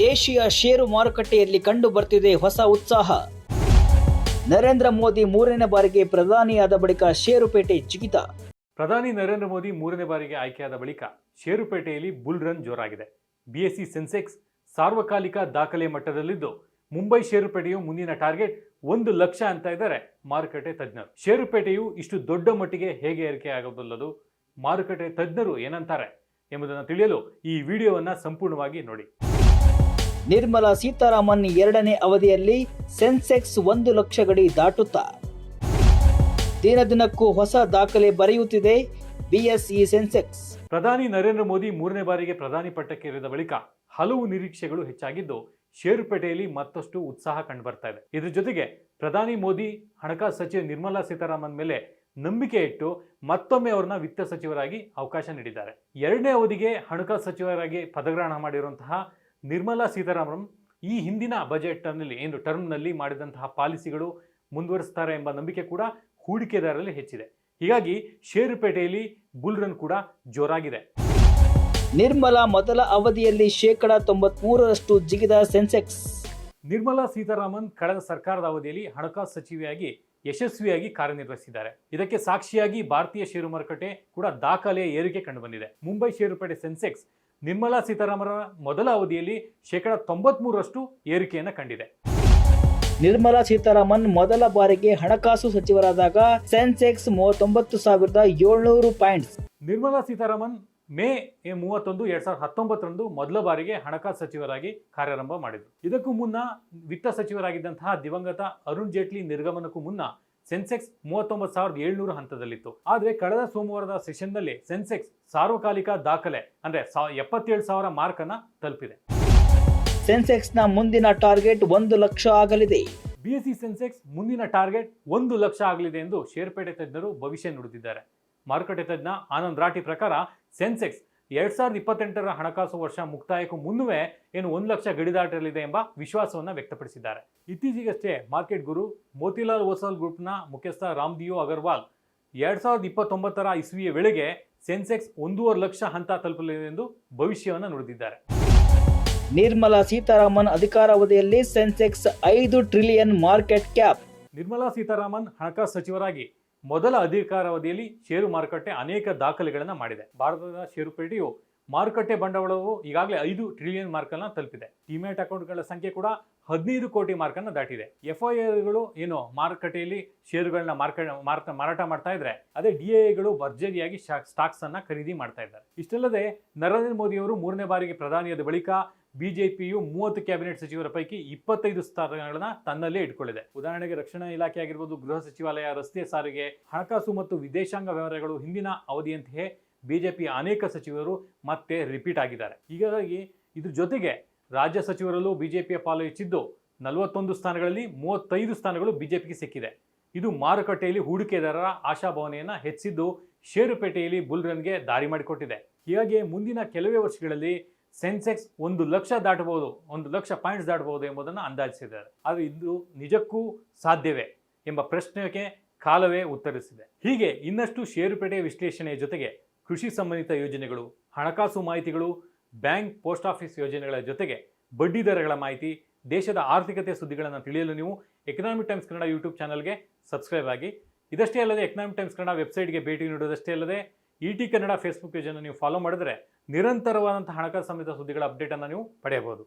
ದೇಶೀಯ ಷೇರು ಮಾರುಕಟ್ಟೆಯಲ್ಲಿ ಕಂಡು ಬರ್ತಿದೆ ಹೊಸ ಉತ್ಸಾಹ. ನರೇಂದ್ರ ಮೋದಿ ಮೂರನೇ ಬಾರಿಗೆ ಪ್ರಧಾನಿಯಾದ ಬಳಿಕ ಷೇರುಪೇಟೆ ಜಿಗಿತ. ಪ್ರಧಾನಿ ನರೇಂದ್ರ ಮೋದಿ ಮೂರನೇ ಬಾರಿಗೆ ಆಯ್ಕೆಯಾದ ಬಳಿಕ ಷೇರುಪೇಟೆಯಲ್ಲಿ ಬುಲ್ ರನ್ ಜೋರಾಗಿದೆ. ಬಿಎಸ್ಸಿ ಸೆನ್ಸೆಕ್ಸ್ ಸಾರ್ವಕಾಲಿಕ ದಾಖಲೆ ಮಟ್ಟದಲ್ಲಿದ್ದು, ಮುಂಬೈ ಷೇರುಪೇಟೆಯು ಮುಂದಿನ ಟಾರ್ಗೆಟ್ ಒಂದು ಲಕ್ಷ ಅಂತ ಇದ್ದಾರೆ ಮಾರುಕಟ್ಟೆ ತಜ್ಞರು. ಷೇರುಪೇಟೆಯು ಇಷ್ಟು ದೊಡ್ಡ ಮಟ್ಟಿಗೆ ಹೇಗೆ ಏರಿಕೆಯಾಗಬಲ್ಲದು ಮಾರುಕಟ್ಟೆ ತಜ್ಞರು ಏನಂತಾರೆ ಎಂಬುದನ್ನು ತಿಳಿಯಲು ಈ ವಿಡಿಯೋವನ್ನು ಸಂಪೂರ್ಣವಾಗಿ ನೋಡಿ. ನಿರ್ಮಲಾ ಸೀತಾರಾಮನ್ ಎರಡನೇ ಅವಧಿಯಲ್ಲಿ ಸೆನ್ಸೆಕ್ಸ್ ಒಂದು ಲಕ್ಷ ಗಡಿ ದಾಟುತ್ತಾ. ದಿನ ದಿನಕ್ಕೂ ಹೊಸ ದಾಖಲೆ ಬರೆಯುತ್ತಿದೆ ಬಿಎಸ್ಇ ಸೆನ್ಸೆಕ್ಸ್. ಪ್ರಧಾನಿ ನರೇಂದ್ರ ಮೋದಿ ಮೂರನೇ ಬಾರಿಗೆ ಪ್ರಧಾನಿ ಪಟ್ಟಕ್ಕೇರಿದ ಬಳಿಕ ಹಲವು ನಿರೀಕ್ಷೆಗಳು ಹೆಚ್ಚಾಗಿದ್ದು ಷೇರುಪೇಟೆಯಲ್ಲಿ ಮತ್ತಷ್ಟು ಉತ್ಸಾಹ ಕಂಡುಬರ್ತಾ ಇದೆ. ಇದ್ರ ಜೊತೆಗೆ ಪ್ರಧಾನಿ ಮೋದಿ, ಹಣಕಾಸು ಸಚಿವೆ ನಿರ್ಮಲಾ ಸೀತಾರಾಮನ್ ಮೇಲೆ ನಂಬಿಕೆ ಇಟ್ಟು ಮತ್ತೊಮ್ಮೆ ಅವ್ರನ್ನ ವಿತ್ತ ಸಚಿವರಾಗಿ ಅವಕಾಶ ನೀಡಿದ್ದಾರೆ. ಎರಡನೇ ಅವಧಿಗೆ ಹಣಕಾಸು ಸಚಿವರಾಗಿ ಪದಗ್ರಹಣ ಮಾಡಿರುವಂತಹ ನಿರ್ಮಲಾ ಸೀತಾರಾಮನ್ ಈ ಹಿಂದಿನ ಬಜೆಟ್ನಲ್ಲಿ ಏನು ಟರ್ಮ್ನಲ್ಲಿ ಮಾಡಿದಂತಹ ಪಾಲಿಸಿಗಳು ಮುಂದುವರಿಸ್ತಾರೆ ಎಂಬ ನಂಬಿಕೆ ಕೂಡ ಹೂಡಿಕೆದಾರರಲ್ಲಿ ಹೆಚ್ಚಿದೆ. ಹೀಗಾಗಿ ಷೇರುಪೇಟೆಯಲ್ಲಿ ಬುಲ್ ರನ್ ಕೂಡ ಜೋರಾಗಿದೆ. ನಿರ್ಮಲಾ ಮೊದಲ ಅವಧಿಯಲ್ಲಿ ಶೇಕಡ ತೊಂಬತ್ಮೂರರಷ್ಟು ಜಿಗಿದ ಸೆನ್ಸೆಕ್ಸ್. ನಿರ್ಮಲಾ ಸೀತಾರಾಮನ್ ಕಳೆದ ಸರ್ಕಾರದ ಅವಧಿಯಲ್ಲಿ ಹಣಕಾಸು ಸಚಿವೆಯಾಗಿ ಯಶಸ್ವಿಯಾಗಿ ಕಾರ್ಯನಿರ್ವಹಿಸಿದ್ದಾರೆ. ಇದಕ್ಕೆ ಸಾಕ್ಷಿಯಾಗಿ ಭಾರತೀಯ ಷೇರು ಮಾರುಕಟ್ಟೆ ಕೂಡ ದಾಖಲೆಯ ಏರಿಕೆ ಕಂಡುಬಂದಿದೆ. ಮುಂಬೈ ಷೇರುಪೇಟೆ ಸೆನ್ಸೆಕ್ಸ್ ನಿರ್ಮಲಾ ಸೀತಾರಾಮನ ಮೊದಲ ಅವಧಿಯಲ್ಲಿ ಶೇಕಡ ತೊಂಬತ್ಮೂರರಷ್ಟು ಏರಿಕೆಯನ್ನು ಕಂಡಿದೆ. ನಿರ್ಮಲಾ ಸೀತಾರಾಮನ್ ಮೊದಲ ಬಾರಿಗೆ ಹಣಕಾಸು ಸಚಿವರಾದಾಗ ಸೆನ್ಸೆಕ್ಸ್ ಮೂವತ್ತೊಂಬತ್ತು ಸಾವಿರದ ಏಳ್ನೂರು ಪಾಯಿಂಟ್ಸ್. ನಿರ್ಮಲಾ ಸೀತಾರಾಮನ್ ಮೇ ಮೂವತ್ತೊಂದು ಎರಡ್ ಸಾವಿರದ ಹತ್ತೊಂಬತ್ತರಂದು ಮೊದಲ ಬಾರಿಗೆ ಹಣಕಾಸು ಸಚಿವರಾಗಿ ಕಾರ್ಯಾರಂಭ ಮಾಡಿದರು. ಇದಕ್ಕೂ ಮುನ್ನ ವಿತ್ತ ಸಚಿವರಾಗಿದ್ದಂತಹ ದಿವಂಗತ ಅರುಣ್ ಜೇಟ್ಲಿ ನಿರ್ಗಮನಕ್ಕೂ ಮುನ್ನ ಸೆನ್ಸೆಕ್ಸ್ ಮೂವತ್ತೊಂಬತ್ತು ಸಾವಿರದ ಏಳ್ನೂರು ಹಂತದಲ್ಲಿತ್ತು. ಆದರೆ ಕಳೆದ ಸೋಮವಾರದ ಸೆಷನ್ನಲ್ಲಿ ಸೆನ್ಸೆಕ್ಸ್ ಸಾರ್ವಕಾಲಿಕ ದಾಖಲೆ ಅಂದ್ರೆ ಸಾ ಎಪ್ಪತ್ತೇಳು ಸಾವಿರ ಮಾರ್ಕ್ ಅನ್ನ ತಲುಪಿದೆ. ಸೆನ್ಸೆಕ್ಸ್ನ ಮುಂದಿನ ಟಾರ್ಗೆಟ್ ಒಂದು ಲಕ್ಷ ಆಗಲಿದೆ. ಬಿಎಸ್ಸಿ ಸೆನ್ಸೆಕ್ಸ್ ಮುಂದಿನ ಟಾರ್ಗೆಟ್ ಒಂದು ಲಕ್ಷ ಆಗಲಿದೆ ಎಂದು ಶೇರ್ಪೇಟೆ ತಜ್ಞರು ಭವಿಷ್ಯ ನುಡಿದಿದ್ದಾರೆ. ಮಾರುಕಟ್ಟೆ ತಜ್ಞ ಆನಂದ್ ರಾಠಿ ಪ್ರಕಾರ ಸೆನ್ಸೆಕ್ಸ್ ಎರಡ್ ಸಾವಿರದ ಇಪ್ಪತ್ತೆಂಟರ ಹಣಕಾಸು ವರ್ಷ ಮುಕ್ತಾಯಕ್ಕೂ ಮುನ್ನವೇ ಏನು ಒಂದು ಲಕ್ಷ ಗಡಿದಾಟಲಿದೆ ಎಂಬ ವಿಶ್ವಾಸವನ್ನು ವ್ಯಕ್ತಪಡಿಸಿದ್ದಾರೆ. ಇತ್ತೀಚೆಗಷ್ಟೇ ಮಾರ್ಕೆಟ್ ಗುರು ಮೋತಿಲಾಲ್ ಓಸಲ್ ಗ್ರೂಪ್ನ ಮುಖ್ಯಸ್ಥ ರಾಮ್ದಿಯೋ ಅಗರ್ವಾಲ್ ಎರಡ್ ಸಾವಿರದ ಇಪ್ಪತ್ತೊಂಬತ್ತರ ಇಸ್ವಿಯ ವೇಳೆಗೆ ಸೆನ್ಸೆಕ್ಸ್ ಒಂದೂವರೆ ಲಕ್ಷ ಹಂತ ತಲುಪಲಿದೆ ಎಂದು ಭವಿಷ್ಯವನ್ನು ನುಡಿದಿದ್ದಾರೆ. ನಿರ್ಮಲಾ ಸೀತಾರಾಮನ್ ಅಧಿಕಾರಾವಧಿಯಲ್ಲಿ ಸೆನ್ಸೆಕ್ಸ್ ಐದು trillion market cap. Nirmala Sitharaman ಹಣಕಾಸು ಸಚಿವರಾಗಿ ಮೊದಲ ಅಧಿಕಾರಾವಧಿಯಲ್ಲಿ ಷೇರು ಮಾರುಕಟ್ಟೆ ಅನೇಕ ದಾಖಲೆಗಳನ್ನು ಮಾಡಿದೆ. ಭಾರತದ ಷೇರುಪೇಟೆಯು ಮಾರುಕಟ್ಟೆ ಬಂಡವಾಳವು ಈಗಾಗಲೇ ಐದು ಟ್ರಿಲಿಯನ್ ಮಾರ್ಕನ್ನು ತಲುಪಿದೆ. ಡಿಮ್ಯಾಟ್ ಅಕೌಂಟ್ಗಳ ಸಂಖ್ಯೆ ಕೂಡ ಹದಿನೈದು ಕೋಟಿ ಮಾರ್ಕನ್ನು ದಾಟಿದೆ. ಎಫ್ ಐ ಆರ್ಗಳು ಏನು ಮಾರುಕಟ್ಟೆಯಲ್ಲಿ ಷೇರುಗಳನ್ನ ಮಾರ್ಕ ಮಾರಾಟ ಮಾಡ್ತಾ ಇದ್ರೆ ಅದೇ ಡಿ ಎಗಳು ಭರ್ಜರಿಯಾಗಿ ಸ್ಟಾಕ್ಸ್ ಅನ್ನ ಖರೀದಿ ಮಾಡ್ತಾ ಇದ್ದಾರೆ. ಇಷ್ಟಲ್ಲದೆ ನರೇಂದ್ರ ಮೋದಿ ಅವರು ಮೂರನೇ ಬಾರಿಗೆ ಪ್ರಧಾನಿಯಾದ ಬಳಿಕ ಬಿಜೆಪಿಯು ಮೂವತ್ತು ಕ್ಯಾಬಿನೆಟ್ ಸಚಿವರ ಪೈಕಿ ಇಪ್ಪತ್ತೈದು ಸ್ಥಾನಗಳನ್ನ ತನ್ನಲ್ಲೇ ಇಟ್ಕೊಳ್ಳಿದೆ ಉದಾಹರಣೆಗೆ ರಕ್ಷಣಾ ಇಲಾಖೆ ಆಗಿರ್ಬೋದು ಗೃಹ ಸಚಿವಾಲಯ, ರಸ್ತೆ ಸಾರಿಗೆ, ಹಣಕಾಸು ಮತ್ತು ವಿದೇಶಾಂಗ ವ್ಯವಹಾರಗಳು ಹಿಂದಿನ ಅವಧಿಯಂತೆಯೇ ಬಿಜೆಪಿ ಅನೇಕ ಸಚಿವರು ಮತ್ತೆ ರಿಪೀಟ್ ಆಗಿದ್ದಾರೆ. ಹೀಗಾಗಿ ಇದ್ರ ಜೊತೆಗೆ ರಾಜ್ಯ ಸಚಿವರಲ್ಲೂ ಬಿಜೆಪಿಯ ಪಾಲು ಹೆಚ್ಚಿದ್ದು ನಲವತ್ತೊಂದು ಸ್ಥಾನಗಳಲ್ಲಿ ಮೂವತ್ತೈದು ಸ್ಥಾನಗಳು ಬಿಜೆಪಿಗೆ ಸಿಕ್ಕಿದೆ. ಇದು ಮಾರುಕಟ್ಟೆಯಲ್ಲಿ ಹೂಡಿಕೆದಾರರ ಆಶಾಭಾವನೆಯನ್ನು ಹೆಚ್ಚಿದ್ದು, ಷೇರುಪೇಟೆಯಲ್ಲಿ ಬುಲ್ ರನ್ಗೆ ದಾರಿ ಮಾಡಿಕೊಟ್ಟಿದೆ. ಹೀಗಾಗಿ ಮುಂದಿನ ಕೆಲವೇ ವರ್ಷಗಳಲ್ಲಿ ಸೆನ್ಸೆಕ್ಸ್ ಒಂದು ಲಕ್ಷ ದಾಟಬಹುದು, ಒಂದು ಲಕ್ಷ ಪಾಯಿಂಟ್ಸ್ ದಾಟಬಹುದು ಎಂಬುದನ್ನು ಅಂದಾಜಿಸಿದ್ದಾರೆ. ಆದರೆ ಇದು ನಿಜಕ್ಕೂ ಸಾಧ್ಯವೇ ಎಂಬ ಪ್ರಶ್ನೆಗೆ ಕಾಲವೇ ಉತ್ತರಿಸಿದೆ. ಹೀಗೆ ಇನ್ನಷ್ಟು ಷೇರುಪೇಟೆ ವಿಶ್ಲೇಷಣೆಯ ಜೊತೆಗೆ ಕೃಷಿ ಸಂಬಂಧಿತ ಯೋಜನೆಗಳು, ಹಣಕಾಸು ಮಾಹಿತಿಗಳು, ಬ್ಯಾಂಕ್ ಪೋಸ್ಟ್ ಆಫೀಸ್ ಯೋಜನೆಗಳ ಜೊತೆಗೆ ಬಡ್ಡಿ ದರಗಳ ಮಾಹಿತಿ, ದೇಶದ ಆರ್ಥಿಕತೆ ಸುದ್ದಿಗಳನ್ನು ತಿಳಿಯಲು ನೀವು ಎಕನಾಮಿಕ್ ಟೈಮ್ಸ್ ಕನ್ನಡ ಯೂಟ್ಯೂಬ್ ಚಾನಲ್ಗೆ ಸಬ್ಸ್ಕ್ರೈಬ್ ಆಗಿ. ಇದಷ್ಟೇ ಅಲ್ಲದೆ ಎಕನಾಮಿಕ್ ಟೈಮ್ಸ್ ಕನ್ನಡ ವೆಬ್ಸೈಟ್ಗೆ ಭೇಟಿ ನೀಡುವುದಷ್ಟೇ ಅಲ್ಲದೆ ಇ ಟಿ ಕನ್ನಡ ಫೇಸ್ಬುಕ್ ಪೇಜನ್ನು ನೀವು ಫಾಲೋ ಮಾಡಿದರೆ ನಿರಂತರವಾದಂಥ ಹಣಕಾಸು ಸಂಬಂಧಿತ ಸುದ್ದಿಗಳ ಅಪ್ಡೇಟನ್ನು ನೀವು ಪಡೆಯಬಹುದು.